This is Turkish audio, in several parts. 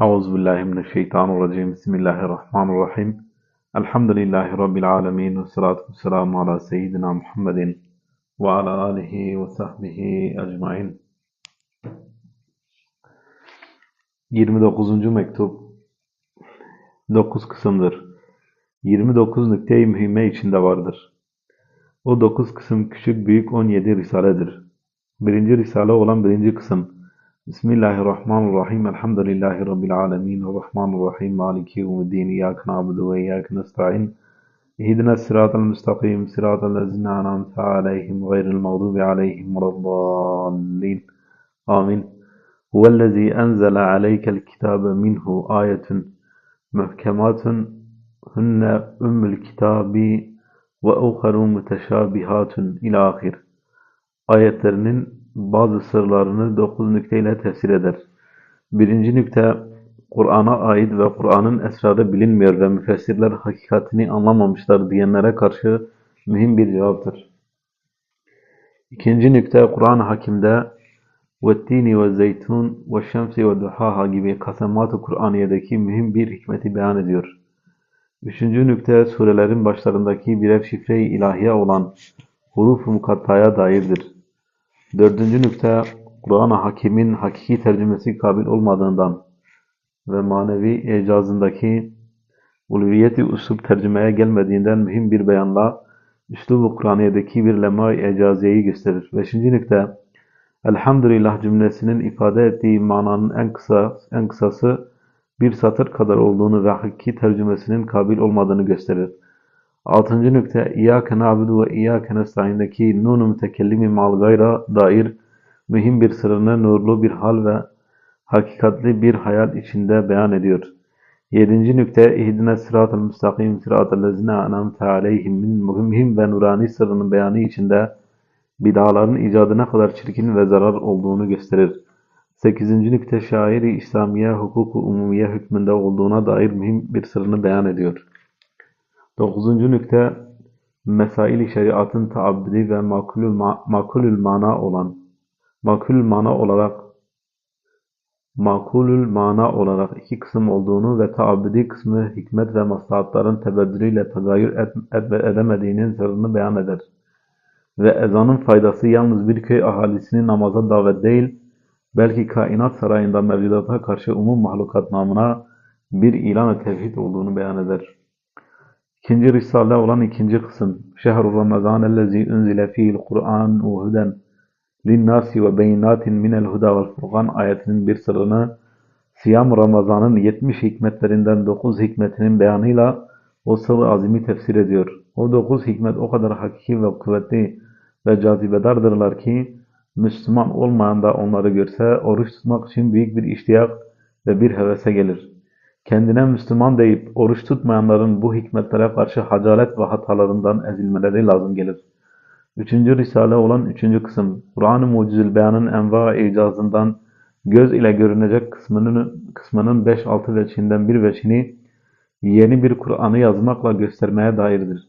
Euzu billahi mineşşeytanirracim. Bismillahirrahmanirrahim. Elhamdülillahi rabbil alamin ve salatu vesselamu ala seyyidina Muhammedin ve ala alihi ve sahbihi ecmaîn. 29. mektup 9 kısımdır. 29 nükte-i mühimme içinde vardır. O 9 kısım küçük büyük 17 risaledir. Birinci risale olan birinci kısım بسم الله الرحمن الرحيم. الحمد لله رب العالمين. الرحمن الرحيم. مالك يوم الدين. إياك نعبد وإياك نستعين. اهدنا الصراط المستقيم. صراط الذين أنعمت عليهم غير المغضوب عليهم ولا الضالين. آمين. هو الذي أنزل عليك الكتاب منه آية محكمات. هن أم الكتاب وأخر متشابهات إلى آخر. آية bazı sırlarını dokuz nükteyle tefsir eder. Birinci nükte, Kur'an'a ait ve Kur'an'ın esrarı bilinmiyor ve müfessirler hakikatini anlamamışlar diyenlere karşı mühim bir cevaptır. İkinci nükte, Kur'an-ı Hakim'de وَالتِّينِ وَالزَّيْتُونَ وَالشَّمْسِ وَالدُّحَاهَا gibi kasemat-ı Kur'aniye'deki mühim bir hikmeti beyan ediyor. Üçüncü nükte, surelerin başlarındaki birer şifre-i ilahiye olan huruf-u mukattaya dairdir. Dördüncü nükte, Kur'an-ı Hakim'in hakiki tercümesi kabil olmadığından ve manevi icazındaki ulviyeti usup tercümeye gelmediğinden mühim bir beyanla üslub-u Kur'aniye'deki bir icaziyeyi gösterir. Beşinci nükte, Elhamdülillah cümlesinin ifade ettiği mananın en kısa en kısası bir satır kadar olduğunu ve hakiki tercümesinin kabil olmadığını gösterir. Altıncı nükte İyyâke nâbudu ve İyyâke nestaîn'deki nun-u mütekellimi mal gayra dair mühim bir sırrını nurlu bir hal ve hakikatli bir hayal içinde beyan ediyor. Yedinci nükte İhdine sıratel müstakim sıratel lezine anamte aleyhimin mühim ve nurani sırrının beyanı içinde bid'aların icadına kadar çirkin ve zarar olduğunu gösterir. Sekizinci nükte şairi İslamiye hukuku umumiye hükmünde olduğuna dair mühim bir sırrını beyan ediyor. Dokuzuncu nükte mesail-i şeriatın taabbüdi ve makulül, ma mana olan makulül mana olarak makulül mana olarak iki kısım olduğunu ve taabbüdi kısmı hikmet ve maslahatların tebeddülüyle tagayyür et, et, edemediğinin sırrını beyan eder. Ve ezanın faydası yalnız bir köy ahalisini namaza davet değil, belki kainat sarayında mevcudata karşı umum mahlukat namına bir ilan-ı tevhid olduğunu beyan eder. İkinci risale olan ikinci kısım. Şehr-u Ramazan ellezî unzile fîhil Kur'an ve huden linnâsi ve beyinatin minel huda vel furkan ayetinin bir sırrını Siyam Ramazan'ın 70 hikmetlerinden 9 hikmetinin beyanıyla o sır azimi tefsir ediyor. O 9 hikmet o kadar hakiki ve kuvvetli ve cazibedardırlar ki Müslüman olmayan da onları görse oruç tutmak için büyük bir iştiyak ve bir hevese gelir. Kendine Müslüman deyip oruç tutmayanların bu hikmetlere karşı hacalet ve hatalarından ezilmeleri lazım gelir. Üçüncü risale olan üçüncü kısım, Kur'an-ı Mucizül Beyan'ın enva icazından göz ile görünecek kısmının kısmının 5-6 veçinden bir veçini yeni bir Kur'an'ı yazmakla göstermeye dairdir.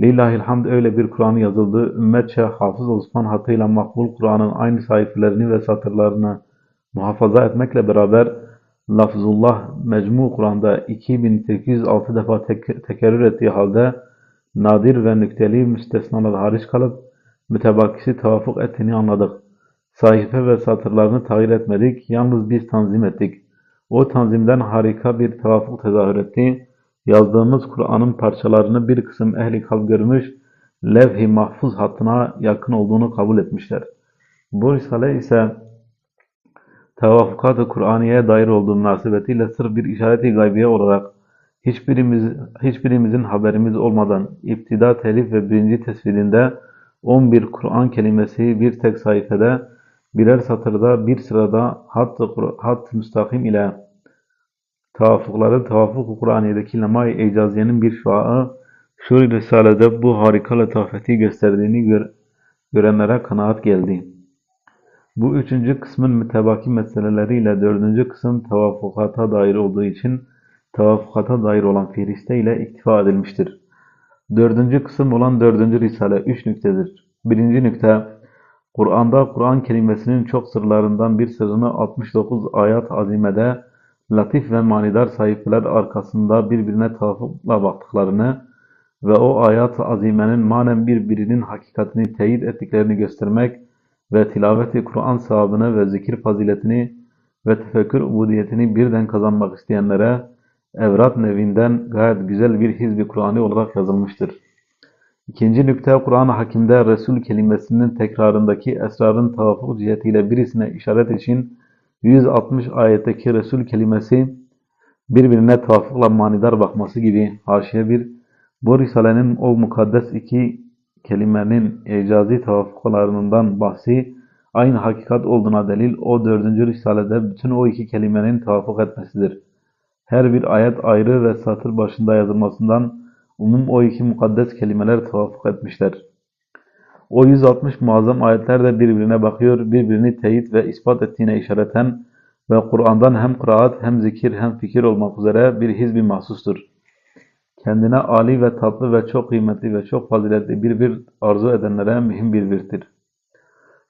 Lillahilhamd öyle bir Kur'an yazıldı, ümmetçe Hafız Osman hatıyla makbul Kur'an'ın aynı sayfelerini ve satırlarını muhafaza etmekle beraber lafzullah mecmu Kur'an'da 2806 defa tek tekerrür ettiği halde nadir ve nükteli müstesnalar hariç kalıp mütebakisi tevafuk ettiğini anladık. Sayfa ve satırlarını tahir etmedik, yalnız biz tanzim ettik. O tanzimden harika bir tevafuk tezahür etti. Yazdığımız Kur'an'ın parçalarını bir kısım ehli kalp görmüş, levh-i mahfuz hattına yakın olduğunu kabul etmişler. Bu risale ise tevafukat-ı Kur'aniye'ye dair olduğu münasebetiyle sırf bir işareti gaybiye olarak hiçbirimiz, hiçbirimizin haberimiz olmadan iptida telif ve birinci tesvidinde 11 Kur'an kelimesi bir tek sayfada birer satırda bir sırada hat-ı hat müstakim ile tavafukları tavafuk-u Kur'aniye'deki lemay icaziyenin bir şuağı şu risalede bu harika letafeti gösterdiğini gör, görenlere kanaat geldi. Bu üçüncü kısmın mütebaki meseleleriyle dördüncü kısım tavafukata dair olduğu için tavafukata dair olan firiste ile iktifa edilmiştir. Dördüncü kısım olan dördüncü risale üç nüktedir. Birinci nükte, Kur'an'da Kur'an kelimesinin çok sırlarından bir sırrını 69 ayat azimede latif ve manidar sayfeler arkasında birbirine tavafukla baktıklarını ve o ayat-ı azimenin manen birbirinin hakikatini teyit ettiklerini göstermek ve tilaveti Kur'an sevabını ve zikir faziletini ve tefekkür ubudiyetini birden kazanmak isteyenlere evrat nevinden gayet güzel bir hizb-i Kur'an'i olarak yazılmıştır. İkinci nükte Kur'an-ı Hakim'de Resul kelimesinin tekrarındaki esrarın tavafuk cihetiyle birisine işaret için 160 ayetteki Resul kelimesi birbirine tavafukla manidar bakması gibi haşiye bir bu Risale'nin o mukaddes iki kelimenin icazi tavafuklarından bahsi aynı hakikat olduğuna delil o dördüncü Risale'de bütün o iki kelimenin tavafuk etmesidir. Her bir ayet ayrı ve satır başında yazılmasından umum o iki mukaddes kelimeler tavafuk etmişler. O 160 muazzam ayetler de birbirine bakıyor, birbirini teyit ve ispat ettiğine işareten ve Kur'an'dan hem kıraat hem zikir hem fikir olmak üzere bir hizbi mahsustur. Kendine âli ve tatlı ve çok kıymetli ve çok faziletli bir bir arzu edenlere mühim bir virttir.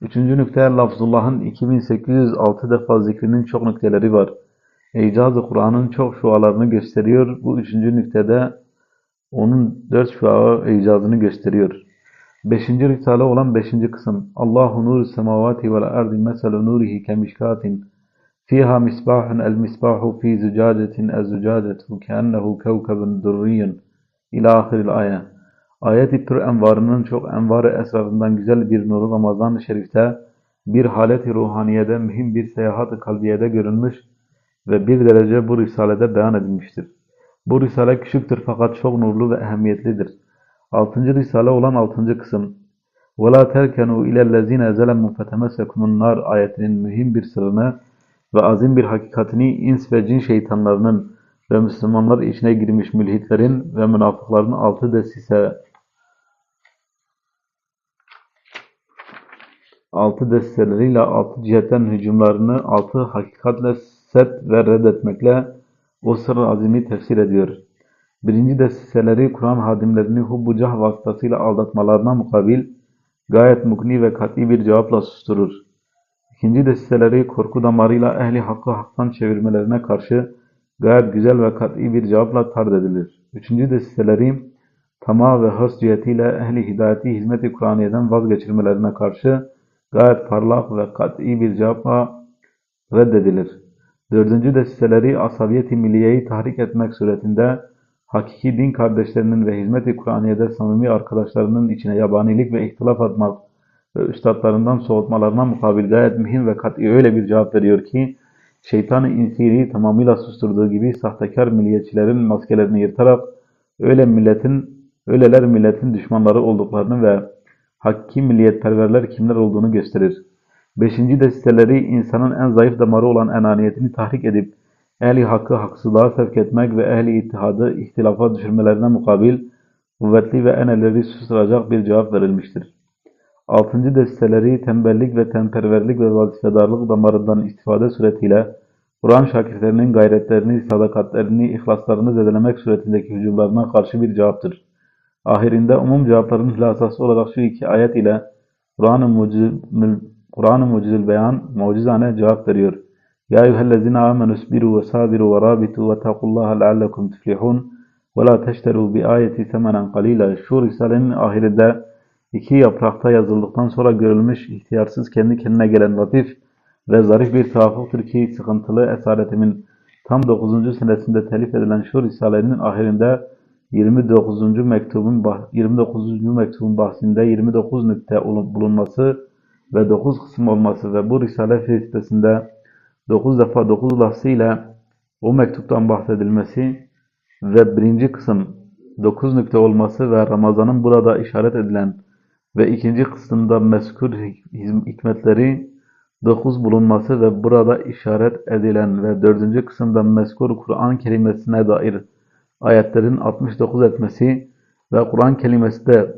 Üçüncü nükte lafzullah'ın 2806 defa zikrinin çok nükteleri var. İcaz-ı Kur'an'ın çok şualarını gösteriyor. Bu üçüncü nüktede onun dört şua icazını gösteriyor. Beşinci risale olan beşinci kısım. Allahu nuru semavati vel ardi meselu nurihi kemişkatin. Fiha misbahun el misbahu fi zucacetin ez zucacetu keennehu kevkebun durriyun. İlâ ahiril ayet. Ayet-i Pür envarının çok envarı esrarından güzel bir nuru Ramazan-ı Şerif'te bir halet-i ruhaniyede mühim bir seyahat-ı kalbiyede görünmüş ve bir derece bu risalede beyan edilmiştir. Bu risale küçüktür fakat çok nurlu ve ehemmiyetlidir. Altıncı risale olan altıncı kısım وَلَا تَرْكَنُوا اِلَى الَّذ۪ينَ زَلَمُوا فَتَمَسَّكُمُ النَّارِ ayetinin mühim bir sırrını ve azim bir hakikatini ins ve cin şeytanlarının ve Müslümanlar içine girmiş mülhitlerin ve münafıkların altı desise altı desteseleriyle altı cihetten hücumlarını altı hakikatle set ve reddetmekle o sır azimi tefsir ediyor. Birinci desteseleri Kur'an hadimlerini hubbu cah vasıtasıyla aldatmalarına mukabil gayet mukni ve kat'i bir cevapla susturur. İkinci desteseleri korku damarıyla ehli hakkı haktan çevirmelerine karşı gayet güzel ve kat'i bir cevapla tard edilir. Üçüncü desteseleri tamah ve hırs cihetiyle ehli hidayeti hizmeti Kur'aniye'den vazgeçirmelerine karşı gayet parlak ve kat'i bir cevapla reddedilir. Dördüncü desteseleri asabiyeti milliyeyi tahrik etmek suretinde hakiki din kardeşlerinin ve hizmet-i Kur'aniye'de samimi arkadaşlarının içine yabanilik ve ihtilaf atmak üstadlarından soğutmalarına mukabil gayet mühim ve kat'i öyle bir cevap veriyor ki şeytan-ı insiri tamamıyla susturduğu gibi sahtekar milliyetçilerin maskelerini yırtarak öyle milletin, öyleler milletin düşmanları olduklarını ve hakiki milliyetperverler kimler olduğunu gösterir. Beşinci desteleri insanın en zayıf damarı olan enaniyetini tahrik edip ehli hakkı haksızlığa sevk etmek ve ehli ittihadı ihtilafa düşürmelerine mukabil kuvvetli ve eneleri susturacak bir cevap verilmiştir. Altıncı desteleri tembellik ve temperverlik ve vazifedarlık damarından istifade suretiyle Kur'an şakirtlerinin gayretlerini, sadakatlerini, ihlaslarını zedelemek suretindeki hücumlarına karşı bir cevaptır. Ahirinde umum cevapların hülasası olarak şu iki ayet ile Kur'an-ı Mucizül, Kur'an Mucizül Beyan mucizane cevap veriyor. Ya eyyühellezine amenu isbiru ve sabiru ve rabitu ve takullaha leallekum tuflihun ve la teşteru bi ayeti semenen kalila. Şu Risale'nin ahirinde iki yaprakta yazıldıktan sonra görülmüş ihtiyarsız kendi kendine gelen latif ve zarif bir tevafuktur ki sıkıntılı esaretimin tam 9. senesinde telif edilen şu Risale'nin ahirinde 29. mektubun 29. mektubun bahsinde 29 nükte bulunması ve 9 kısım olması ve bu Risale filistesinde 9 defa 9 lafzı ile o mektuptan bahsedilmesi ve birinci kısım 9 nükte olması ve Ramazan'ın burada işaret edilen ve ikinci kısımda meskur hikmetleri 9 bulunması ve burada işaret edilen ve dördüncü kısımda meskur Kur'an kelimesine dair ayetlerin 69 etmesi ve Kur'an kelimesi de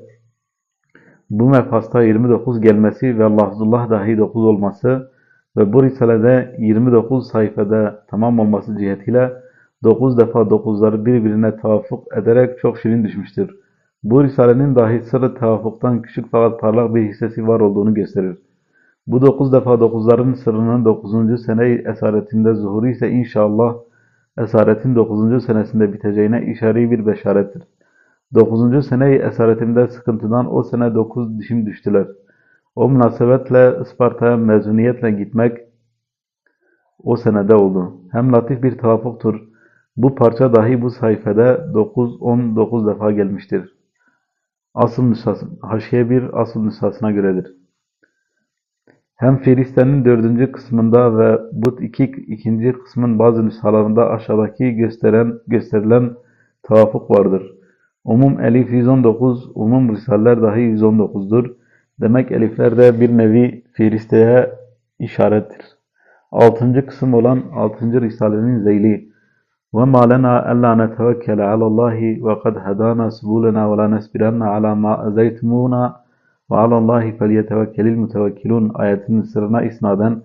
bu mefasta 29 gelmesi ve lafzullah dahi 9 olması ve bu risalede 29 sayfada tamam olması cihetiyle 9 defa 9'ları birbirine tavafuk ederek çok şirin düşmüştür. Bu risalenin dahi sırrı tavafuktan küçük fakat parlak bir hissesi var olduğunu gösterir. Bu dokuz defa dokuzların sırrının dokuzuncu sene esaretinde zuhuru ise inşallah esaretin dokuzuncu senesinde biteceğine işari bir beşarettir. Dokuzuncu sene esaretimde sıkıntıdan o sene dokuz dişim düştüler. O münasebetle Isparta'ya mezuniyetle gitmek o senede oldu. Hem latif bir tevafuktur. Bu parça dahi bu sayfede 9-19 defa gelmiştir. Asıl nüshası, haşiye bir asıl nüshasına göredir. Hem Firiste'nin dördüncü kısmında ve bu iki ikinci kısmın bazı nüshalarında aşağıdaki gösteren gösterilen tevafuk vardır. Umum elif 119, umum risaller dahi 119'dur. Demek elifler de bir nevi Firiste'ye işarettir. Altıncı kısım olan altıncı risalenin zeyli. وَمَا لَنَا أَلَّا نَتَوَكَّلَ عَلَى اللّٰهِ وَقَدْ هَدَانَا سُبُولَنَا وَلَا نَسْبِرَنَّ عَلَى مَا أَزَيْتُمُونَا وَعَلَى اللّٰهِ فَلْيَتَوَكَّلِ الْمُتَوَكِّلُونَ ayetinin sırrına isnaden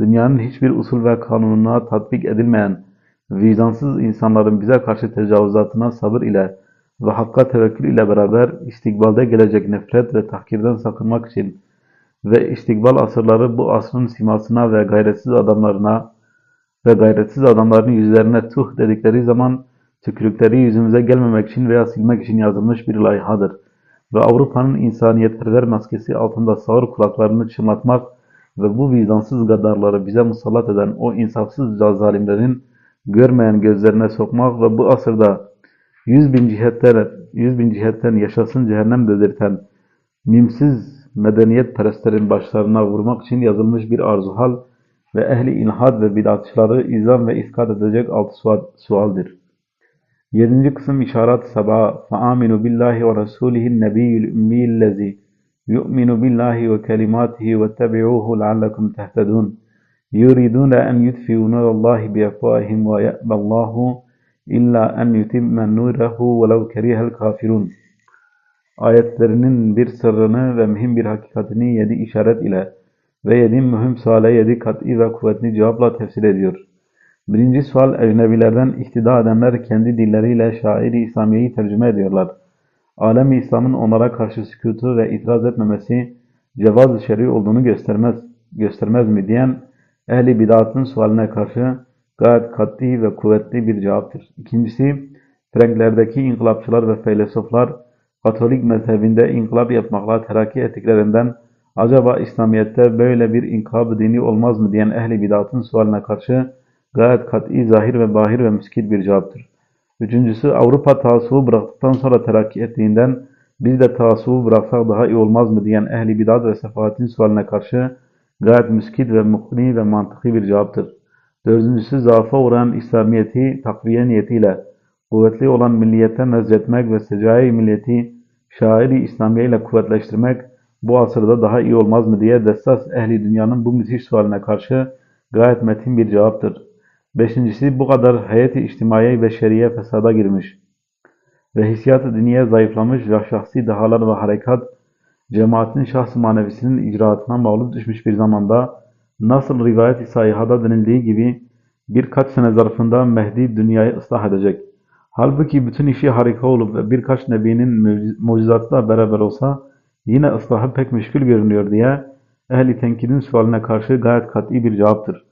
dünyanın hiçbir usul ve kanununa tatbik edilmeyen vicdansız insanların bize karşı tecavüzatına sabır ile ve hakka tevekkül ile beraber istikbalde gelecek nefret ve tahkirden sakınmak için ve istikbal asırları bu asrın simasına ve gayretsiz adamlarına ve gayretsiz adamların yüzlerine tuh dedikleri zaman tükürükleri yüzümüze gelmemek için veya silmek için yazılmış bir layhadır. Ve Avrupa'nın insaniyetperver maskesi altında sağır kulaklarını çınlatmak ve bu vicdansız gaddarları bize musallat eden o insafsız zalimlerin görmeyen gözlerine sokmak ve bu asırda yüz bin cihetten, yüz bin cihetten yaşasın cehennem dedirten mimsiz medeniyet perestlerin başlarına vurmak için yazılmış bir arzuhal ve ehli ilhad ve bidatçıları izam ve iskat edecek altı sual, sualdir. Kısım işaret sabah فَآمِنُوا بِاللّٰهِ وَرَسُولِهِ النَّبِيِّ الْاُمِّيِّ الَّذ۪ي يُؤْمِنُ بِاللّٰهِ وَكَلِمَاتِهِ وَاتَّبِعُوهُ لَعَلَّكُمْ تَهْتَدُونَ يُرِيدُونَ أَنْ يُطْفِئُوا نُورَ اللّٰهِ بِأَفْوَاهِهِمْ وَيَأْبَى اللّٰهُ إِلَّا أَنْ يُتِمَّ نُورَهُ وَلَوْ كَرِهَ الْكَافِرُونَ Ayetlerinin bir sırrını ve mühim bir hakikatini yedi işaret ile ve yedi mühim suale yedi kat'i ve kuvvetli cevapla tefsir ediyor. Birinci sual ecnebilerden ihtida edenler kendi dilleriyle şairi İslamiye'yi tercüme ediyorlar. Alem-i İslam'ın onlara karşı sükutu ve itiraz etmemesi cevaz-ı şer'i olduğunu göstermez, göstermez mi diyen ehli bid'atın sualine karşı gayet kat'i ve kuvvetli bir cevaptır. İkincisi, Franklerdeki inkılapçılar ve filozoflar Katolik mezhebinde inkılap yapmakla terakki ettiklerinden acaba İslamiyet'te böyle bir inkılap dini olmaz mı diyen ehli bid'atın sualine karşı gayet kat'i, zahir ve bahir ve müskil bir cevaptır. Üçüncüsü Avrupa taassubu bıraktıktan sonra terakki ettiğinden biz de taassubu bıraksak daha iyi olmaz mı diyen ehli bid'at ve sefahatin sualine karşı gayet müskil ve mukni ve mantıklı bir cevaptır. Dördüncüsü zaafa uğrayan İslamiyet'i takviye niyetiyle kuvvetli olan milliyete nezletmek ve secai milleti şairi İslamiye ile kuvvetleştirmek bu asırda daha iyi olmaz mı diye dessas ehli dünyanın bu müthiş sualine karşı gayet metin bir cevaptır. Beşincisi bu kadar heyeti içtimai ve şeriye fesada girmiş ve hissiyat-ı diniye zayıflamış ve şahsi dehalar ve harekat cemaatin şahs-ı manevisinin icraatına mağlup düşmüş bir zamanda nasıl rivayet-i sayihada denildiği gibi birkaç sene zarfında Mehdi dünyayı ıslah edecek. Halbuki bütün işi harika olup ve birkaç nebinin mucizatla beraber olsa yine ıslahı pek müşkül görünüyor diye ehli tenkidin sualine karşı gayet kat'i bir cevaptır.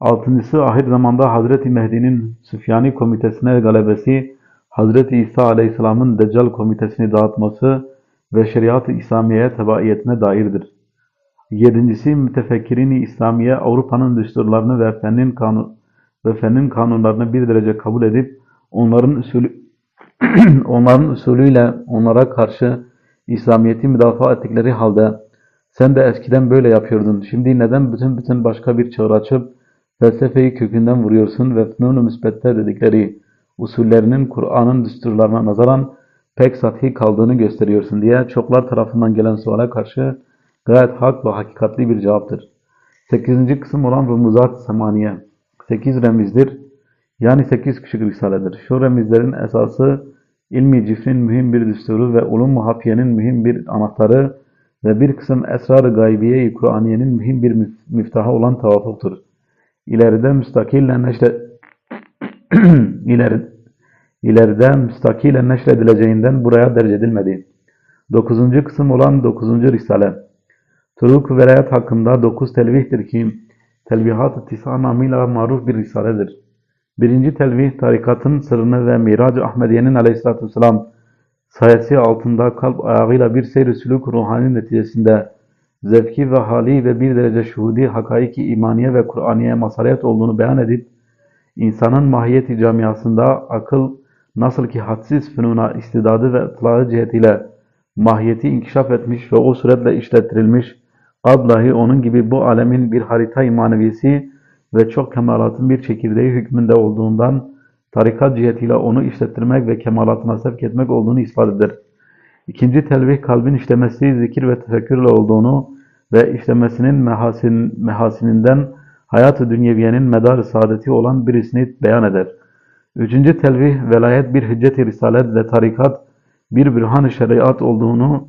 Altıncısı ahir zamanda Hazreti Mehdi'nin Süfyani komitesine galebesi, Hazreti İsa Aleyhisselam'ın Deccal komitesini dağıtması ve şeriat-ı İslamiye'ye tebaiyetine dairdir. Yedincisi mütefekkirini İslamiye Avrupa'nın düsturlarını ve fennin kanun ve fennin kanunlarını bir derece kabul edip onların usulü onların usulüyle onlara karşı İslamiyet'i müdafaa ettikleri halde sen de eskiden böyle yapıyordun. Şimdi neden bütün bütün başka bir çağrı açıp felsefeyi kökünden vuruyorsun ve fnun-u müsbette dedikleri usullerinin Kur'an'ın düsturlarına nazaran pek sathi kaldığını gösteriyorsun diye çoklar tarafından gelen suale karşı gayet hak ve hakikatli bir cevaptır. Sekizinci kısım olan Rumuzat Semaniye. Sekiz remizdir. Yani sekiz küçük risaledir. Şu remizlerin esası ilmi cifrin mühim bir düsturu ve ulum muhafiyenin mühim bir anahtarı ve bir kısım esrar-ı gaybiye-i Kur'aniyenin mühim bir miftahı olan tavafuktur. İleride müstakille neşre ileri, ileride müstakille neşredileceğinden buraya derc edilmedi. Dokuzuncu kısım olan dokuzuncu risale. Suluk velayet hakkında dokuz telvihtir ki, telvihat-ı tisa namıyla maruf bir risaledir. Birinci telvih, tarikatın sırrını ve Mirac-ı Ahmediye'nin aleyhissalatü vesselam sayesi altında kalp ayağıyla bir seyr-i sülük ruhani neticesinde zevki ve hali ve bir derece şuhudi hakaiki imaniye ve Kur'aniye masaliyet olduğunu beyan edip, insanın mahiyeti camiasında akıl nasıl ki hadsiz fünuna istidadı ve ıtlağı cihetiyle mahiyeti inkişaf etmiş ve o suretle işlettirilmiş, ablahi onun gibi bu alemin bir harita-i manevisi ve çok kemalatın bir çekirdeği hükmünde olduğundan tarikat cihetiyle onu işlettirmek ve kemalatına sevk etmek olduğunu ispat eder. İkinci telvih kalbin işlemesi zikir ve tefekkürle olduğunu ve işlemesinin mehasin, mehasininden hayat-ı dünyeviyenin medar saadeti olan birisini beyan eder. Üçüncü telvih velayet bir hüccet-i risalet ve tarikat bir bürhan-ı şeriat olduğunu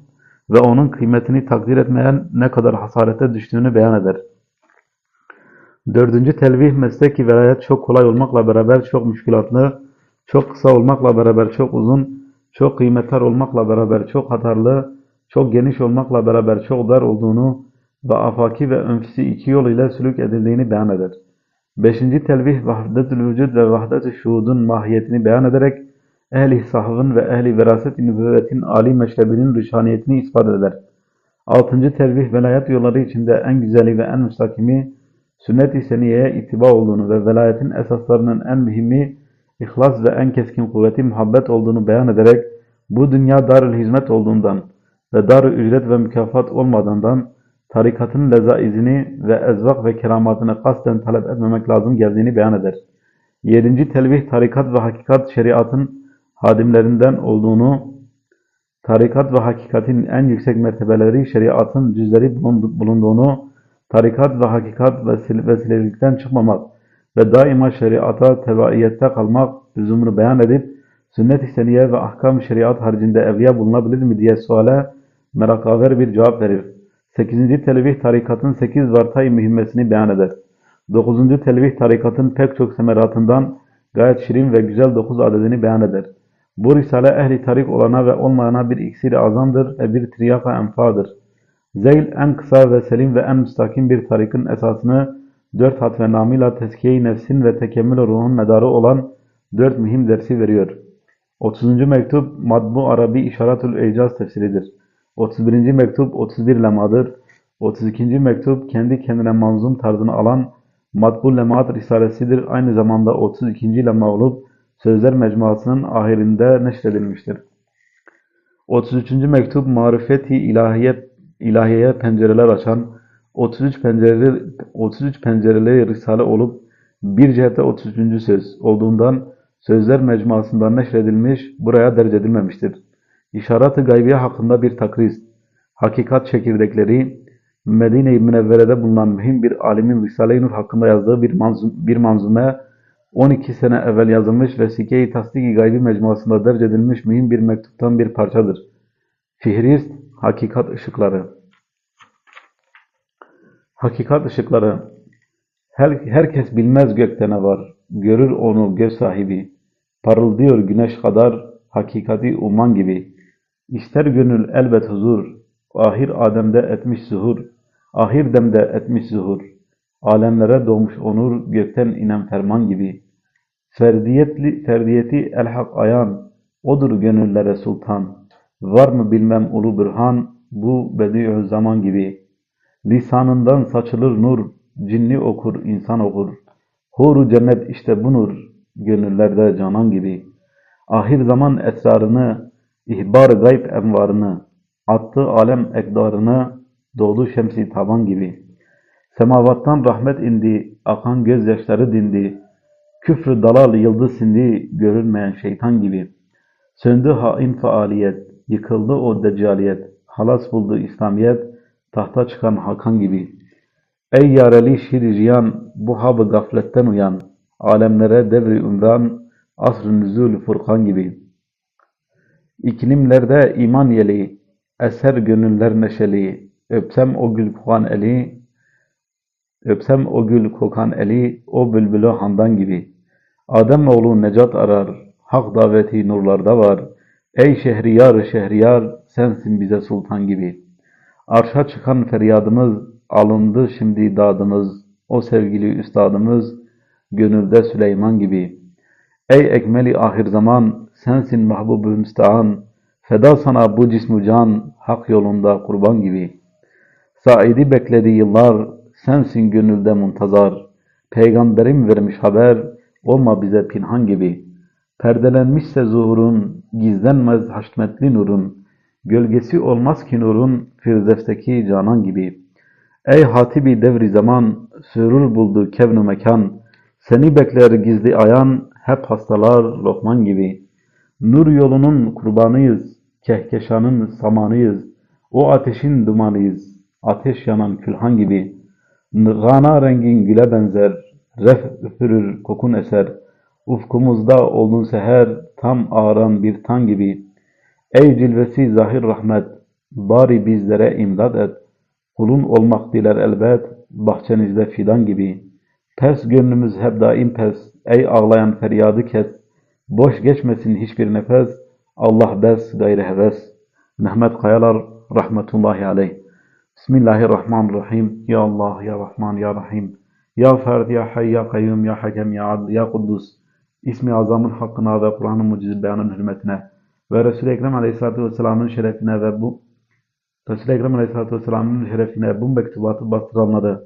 ve onun kıymetini takdir etmeyen ne kadar hasarete düştüğünü beyan eder. Dördüncü telvih mesleki velayet çok kolay olmakla beraber çok müşkilatlı, çok kısa olmakla beraber çok uzun, çok kıymetli olmakla beraber çok hatarlı, çok geniş olmakla beraber çok dar olduğunu ve afaki ve önfisi iki yol ile sülük edildiğini beyan eder. Beşinci telvih vahdetül vücud ve vahdet-i şuhudun mahiyetini beyan ederek ehli sahvın ve ehli veraset-i nübüvvetin âli meşrebinin rüşaniyetini ispat eder. Altıncı telvih velayet yolları içinde en güzeli ve en müstakimi sünnet-i seniyeye ittiba olduğunu ve velayetin esaslarının en mühimi ihlas ve en keskin kuvveti muhabbet olduğunu beyan ederek bu dünya darül hizmet olduğundan ve dar ücret ve mükafat olmadığından tarikatın lezaizini ve ezvak ve keramatını kasten talep etmemek lazım geldiğini beyan eder. Yedinci telvih tarikat ve hakikat şeriatın hadimlerinden olduğunu, tarikat ve hakikatin en yüksek mertebeleri şeriatın cüzleri bulunduğunu, tarikat ve hakikat vesilelikten çıkmamak ve daima şeriata tevaiyette kalmak lüzumunu beyan edip, sünnet-i seniye ve ahkam şeriat haricinde evliya bulunabilir mi diye suale merakaver bir cevap verir. 8. telvih tarikatın 8 vartay mühimmesini beyan eder. 9. telvih tarikatın pek çok semeratından gayet şirin ve güzel 9 adedini beyan eder. Bu risale ehli tarik olana ve olmayana bir iksir-i azamdır ve bir triyaka enfadır. Zeyl en kısa ve selim ve en müstakim bir tarikin esasını dört hat ve namıyla tezkiye-i nefsin ve tekemmül ruhun medarı olan dört mühim dersi veriyor. 30. mektup Madbu Arabi İşaratül Ecaz tefsiridir. 31. mektup 31 lemadır. 32. mektup kendi kendine manzum tarzını alan Matbu Lemaat Risalesidir. Aynı zamanda 32. lema olup Sözler Mecmuası'nın ahirinde neşredilmiştir. 33. mektup Marifeti ilahiyet, ilahiyeye pencereler açan 33 pencereli, 33 pencereli risale olup bir cihette 33. söz olduğundan Sözler Mecmuası'ndan neşredilmiş, buraya derc edilmemiştir. İşaret-i gaybiye hakkında bir takriz, hakikat çekirdekleri, Medine-i Münevvere'de bulunan mühim bir alimin Risale-i Nur hakkında yazdığı bir, manzum, bir manzume, 12 sene evvel yazılmış Vesike-i Tasdik-i Gaybi mecmuasında derc edilmiş mühim bir mektuptan bir parçadır. Fihrist, Hakikat Işıkları Hakikat ışıkları her, Herkes bilmez gökte ne var, görür onu göz sahibi, parıldıyor güneş kadar, hakikati umman gibi. İster gönül elbet huzur, ahir Adem'de etmiş zuhur, ahir demde etmiş zuhur. Alemlere doğmuş onur, gökten inen ferman gibi. Ferdiyetli, ferdiyeti elhak ayan, odur gönüllere sultan. Var mı bilmem ulu bürhan, bu bediü zaman gibi. Lisanından saçılır nur, cinni okur, insan okur. Huru cennet işte bu nur, gönüllerde canan gibi. Ahir zaman esrarını, ihbar gayb envarını, attı alem ekdarını, doğdu şemsi taban gibi. Semavattan rahmet indi, akan gözyaşları dindi. Küfrü dalal yıldız sindi, görülmeyen şeytan gibi. Söndü hain faaliyet, yıkıldı o deccaliyet. Halas buldu İslamiyet, tahta çıkan Hakan gibi. Ey yareli şir riyan, bu hab gafletten uyan. Alemlere devri ümran, asr-ı nüzul furkan gibi. İklimlerde iman yeli, eser gönüller neşeli. Öpsem o gül kokan eli, öpsem o gül kokan eli, o bülbülü handan gibi. Adem oğlu necat arar, hak daveti nurlarda var. Ey şehriyar şehriyar, sensin bize sultan gibi. Arşa çıkan feryadımız, alındı şimdi dadımız, o sevgili üstadımız, gönülde Süleyman gibi. Ey ekmeli ahir zaman, sensin mahbub-u müstehan, feda sana bu cismu can, hak yolunda kurban gibi. Saidi bekledi yıllar, sensin gönülde muntazar, peygamberim vermiş haber, olma bize pinhan gibi. Perdelenmişse zuhurun, gizlenmez haşmetli nurun, gölgesi olmaz ki nurun, Firdevs'teki canan gibi. Ey hatibi devri zaman, sürur buldu kevn-ü mekan, seni bekler gizli ayan, hep hastalar Lokman gibi. Nur yolunun kurbanıyız, kehkeşanın samanıyız, o ateşin dumanıyız, ateş yanan külhan gibi. Gana rengin güle benzer, ref üfürür kokun eser, ufkumuzda oldun seher, tam ağaran bir tan gibi. Ey cilvesi zahir rahmet, bari bizlere imdad et, kulun olmak diler elbet, bahçenizde fidan gibi. Pes gönlümüz hep daim pes, ey ağlayan feryadı kes, boş geçmesin hiçbir nefes, Allah bes gayrı heves. Mehmet Kayalar rahmetullahi aleyh. Bismillahirrahmanirrahim. Ya Allah, Ya Rahman, Ya Rahim. Ya Ferd, Ya Hay, Ya Kayyum, Ya Hakem, Ya Adl, Ya Kuddus. İsmi azamın hakkına ve Kur'an-ı muciz beyanın hürmetine ve Resul-i Ekrem Aleyhisselatü Vesselam'ın şerefine ve bu Resul-i Ekrem Aleyhisselatü Vesselam'ın şerefine bu mektubatı bastıranları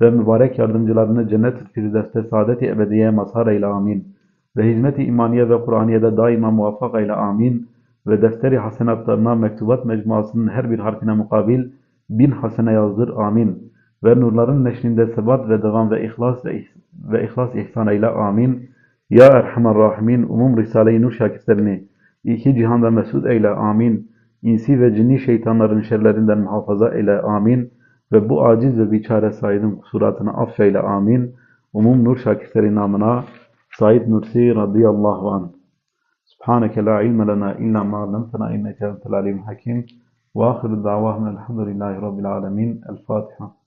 ve mübarek yardımcılarını cennet-i firdevste saadet-i ebediye mazhar eyle amin. Ve hizmet-i imaniye ve Kur'aniye'de daima muvaffak eyle amin. Ve defteri hasenatlarına mektubat mecmuasının her bir harfine mukabil bin hasene yazdır amin. Ve nurların neşrinde sebat ve devam ve ihlas ve, ihs- ve ihlas ihsan eyle amin. Ya Erhamer Rahimin umum Risale-i Nur şakirtlerini iki cihanda mesut eyle amin. İnsi ve cinni şeytanların şerlerinden muhafaza eyle amin. Ve bu aciz ve biçare Said'in kusuratını affeyle amin. Umum Nur şakirtleri namına Said Nursi radıyallahu anh. Subhaneke la ilme lena illa ma allamtena inneke entel alimul hakim. Ve ahiru davahum elhamdülillahi rabbil alemin. El Fatiha.